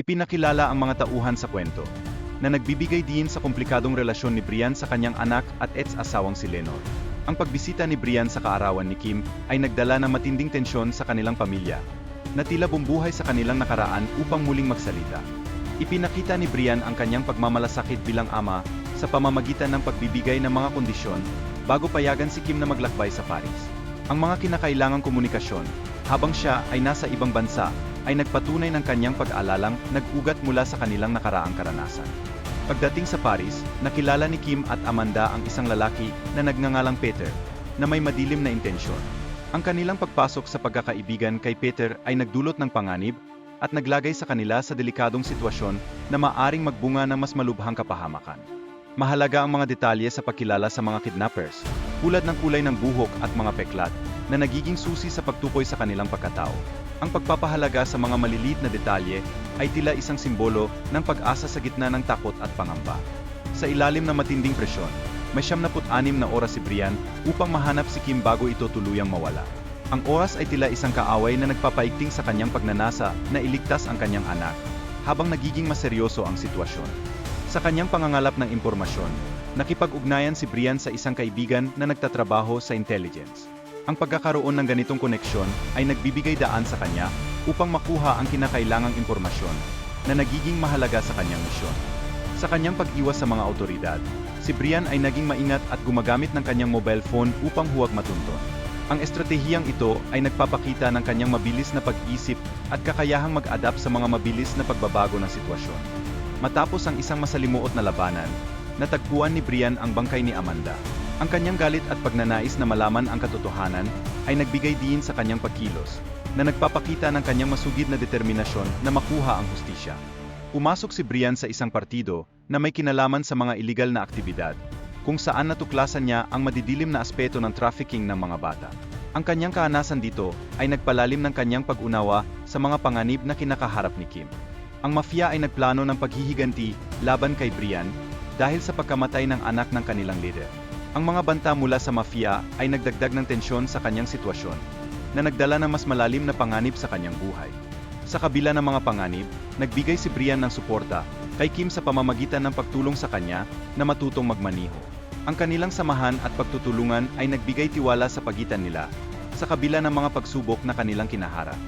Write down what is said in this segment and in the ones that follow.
Ipinakilala ang mga tauhan sa kwento, na nagbibigay diin sa komplikadong relasyon ni Brian sa kanyang anak at ex-asawang si Lenore. Ang pagbisita ni Brian sa kaarawan ni Kim ay nagdala ng matinding tensyon sa kanilang pamilya, na tila bumbuhay sa kanilang nakaraan upang muling magsalita. Ipinakita ni Brian ang kanyang pagmamalasakit bilang ama sa pamamagitan ng pagbibigay ng mga kondisyon bago payagan si Kim na maglakbay sa Paris. Ang mga kinakailangang komunikasyon, habang siya ay nasa ibang bansa, ay nagpatunay ng kanyang pag-aalalang nag-ugat mula sa kanilang nakaraang karanasan. Pagdating sa Paris, nakilala ni Kim at Amanda ang isang lalaki na nagngangalang Peter, na may madilim na intensyon. Ang kanilang pagpasok sa pagkakaibigan kay Peter ay nagdulot ng panganib at naglagay sa kanila sa delikadong sitwasyon na maaring magbunga ng mas malubhang kapahamakan. Mahalaga ang mga detalye sa pagkilala sa mga kidnappers, tulad ng kulay ng buhok at mga peklat, na nagiging susi sa pagtukoy sa kanilang pagkatao. Ang pagpapahalaga sa mga maliliit na detalye ay tila isang simbolo ng pag-asa sa gitna ng takot at pangamba. Sa ilalim ng matinding presyon, may 76 na oras si Brian upang mahanap si Kim bago ito tuluyang mawala. Ang oras ay tila isang kaaway na nagpapaigting sa kanyang pagnanasa na iligtas ang kanyang anak, habang nagiging maseryoso ang sitwasyon. Sa kanyang pangangalap ng impormasyon, nakipag-ugnayan si Brian sa isang kaibigan na nagtatrabaho sa intelligence. Ang pagkakaroon ng ganitong koneksyon ay nagbibigay daan sa kanya upang makuha ang kinakailangang impormasyon na nagiging mahalaga sa kanyang misyon. Sa kanyang pag-iwas sa mga otoridad, si Brian ay naging maingat at gumagamit ng kanyang mobile phone upang huwag matunton. Ang estratehiyang ito ay nagpapakita ng kanyang mabilis na pag-isip at kakayahang mag-adapt sa mga mabilis na pagbabago ng sitwasyon. Matapos ang isang masalimuot na labanan, natagpuan ni Brian ang bangkay ni Amanda. Ang kanyang galit at pagnanais na malaman ang katotohanan ay nagbigay diin sa kanyang pagkilos, na nagpapakita ng kanyang masugid na determinasyon na makuha ang hustisya. Pumasok si Brian sa isang partido na may kinalaman sa mga iligal na aktibidad, kung saan natuklasan niya ang madidilim na aspeto ng trafficking ng mga bata. Ang kanyang kahanasan dito ay nagpalalim ng kanyang pag-unawa sa mga panganib na kinakaharap ni Kim. Ang mafia ay nagplano ng paghihiganti laban kay Brian dahil sa pagkamatay ng anak ng kanilang leader. Ang mga banta mula sa mafia ay nagdagdag ng tensyon sa kanyang sitwasyon, na nagdala ng mas malalim na panganib sa kanyang buhay. Sa kabila ng mga panganib, nagbigay si Brian ng suporta kay Kim sa pamamagitan ng pagtulong sa kanya na matutong magmaniho. Ang kanilang samahan at pagtutulungan ay nagbigay tiwala sa pagitan nila, sa kabila ng mga pagsubok na kanilang kinaharap.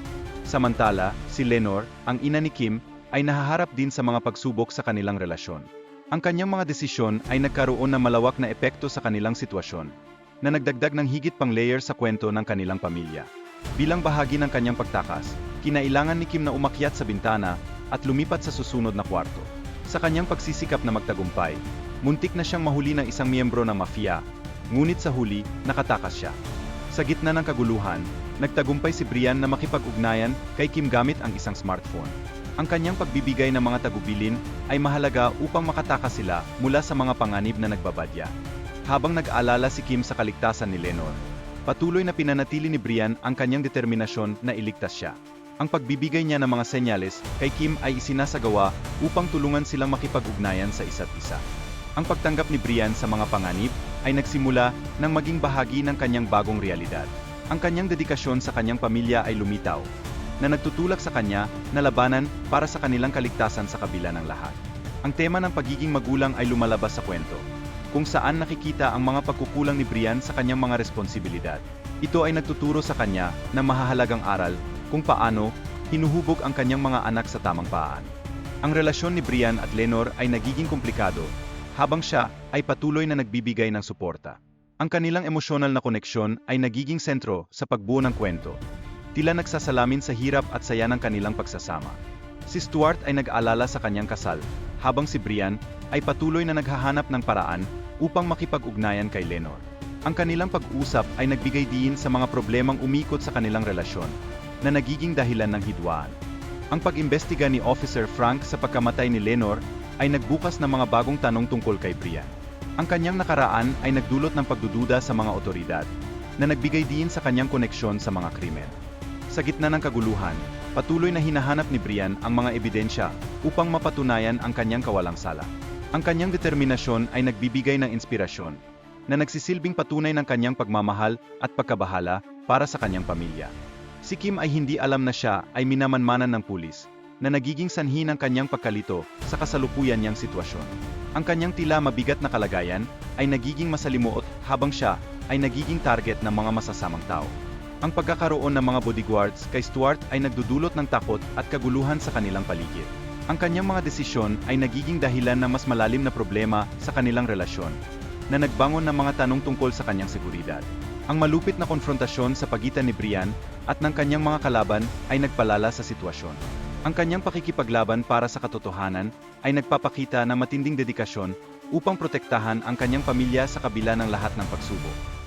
Samantala, si Lenore, ang ina ni Kim, ay nahaharap din sa mga pagsubok sa kanilang relasyon. Ang kanyang mga desisyon ay nagkaroon ng malawak na epekto sa kanilang sitwasyon, na nagdagdag ng higit pang layer sa kwento ng kanilang pamilya. Bilang bahagi ng kanyang pagtakas, kinailangan ni Kim na umakyat sa bintana at lumipat sa susunod na kwarto. Sa kanyang pagsisikap na magtagumpay, muntik na siyang mahuli ng isang miyembro ng mafia, ngunit sa huli, nakatakas siya. Sa gitna ng kaguluhan, nagtagumpay si Brian na makipag-ugnayan kay Kim gamit ang isang smartphone. Ang kanyang pagbibigay ng mga tagubilin ay mahalaga upang makatakas sila mula sa mga panganib na nagbabadya. Habang nag-aalala si Kim sa kaligtasan ni Lenore, patuloy na pinanatili ni Brian ang kanyang determinasyon na iligtas siya. Ang pagbibigay niya ng mga senyales kay Kim ay isinasagawa upang tulungan silang makipag-ugnayan sa isa't isa. Ang pagtanggap ni Brian sa mga panganib ay nagsimula nang maging bahagi ng kanyang bagong realidad. Ang kanyang dedikasyon sa kanyang pamilya ay lumitaw, na nagtutulak sa kanya na labanan para sa kanilang kaligtasan sa kabila ng lahat. Ang tema ng pagiging magulang ay lumalabas sa kwento, kung saan nakikita ang mga pagkukulang ni Brian sa kanyang mga responsibilidad. Ito ay nagtuturo sa kanya ng mahahalagang aral kung paano hinuhubog ang kanyang mga anak sa tamang paan. Ang relasyon ni Brian at Lenore ay nagiging komplikado, habang siya ay patuloy na nagbibigay ng suporta. Ang kanilang emosyonal na koneksyon ay nagiging sentro sa pagbuo ng kwento, tila nagsasalamin sa hirap at saya ng kanilang pagsasama. Si Stuart ay nag-alala sa kanyang kasal, habang si Brian ay patuloy na naghahanap ng paraan upang makipag-ugnayan kay Lenore. Ang kanilang pag-usap ay nagbigay diin sa mga problemang umikot sa kanilang relasyon, na nagiging dahilan ng hidwaan. Ang pag-imbestiga ni Officer Frank sa pagkamatay ni Lenore ay nagbukas ng mga bagong tanong tungkol kay Brian. Ang kanyang nakaraan ay nagdulot ng pagdududa sa mga otoridad, na nagbigay diin sa kanyang koneksyon sa mga krimen. Sa gitna ng kaguluhan, patuloy na hinahanap ni Brian ang mga ebidensya upang mapatunayan ang kanyang kawalang sala. Ang kanyang determinasyon ay nagbibigay ng inspirasyon na nagsisilbing patunay ng kanyang pagmamahal at pagkabahala para sa kanyang pamilya. Si Kim ay hindi alam na siya ay minamanmanan ng pulis, na nagiging sanhi ng kanyang pagkalito sa kasalukuyan niyang sitwasyon. Ang kanyang tila mabigat na kalagayan ay nagiging masalimuot habang siya ay nagiging target ng mga masasamang tao. Ang pagkakaroon ng mga bodyguards kay Stuart ay nagdudulot ng takot at kaguluhan sa kanilang paligid. Ang kanyang mga desisyon ay nagiging dahilan ng mas malalim na problema sa kanilang relasyon, na nagbangon ng mga tanong tungkol sa kanyang seguridad. Ang malupit na konfrontasyon sa pagitan ni Brian at ng kanyang mga kalaban ay nagpalala sa sitwasyon. Ang kanyang pakikipaglaban para sa katotohanan ay nagpapakita ng matinding dedikasyon upang protektahan ang kanyang pamilya sa kabila ng lahat ng pagsubok.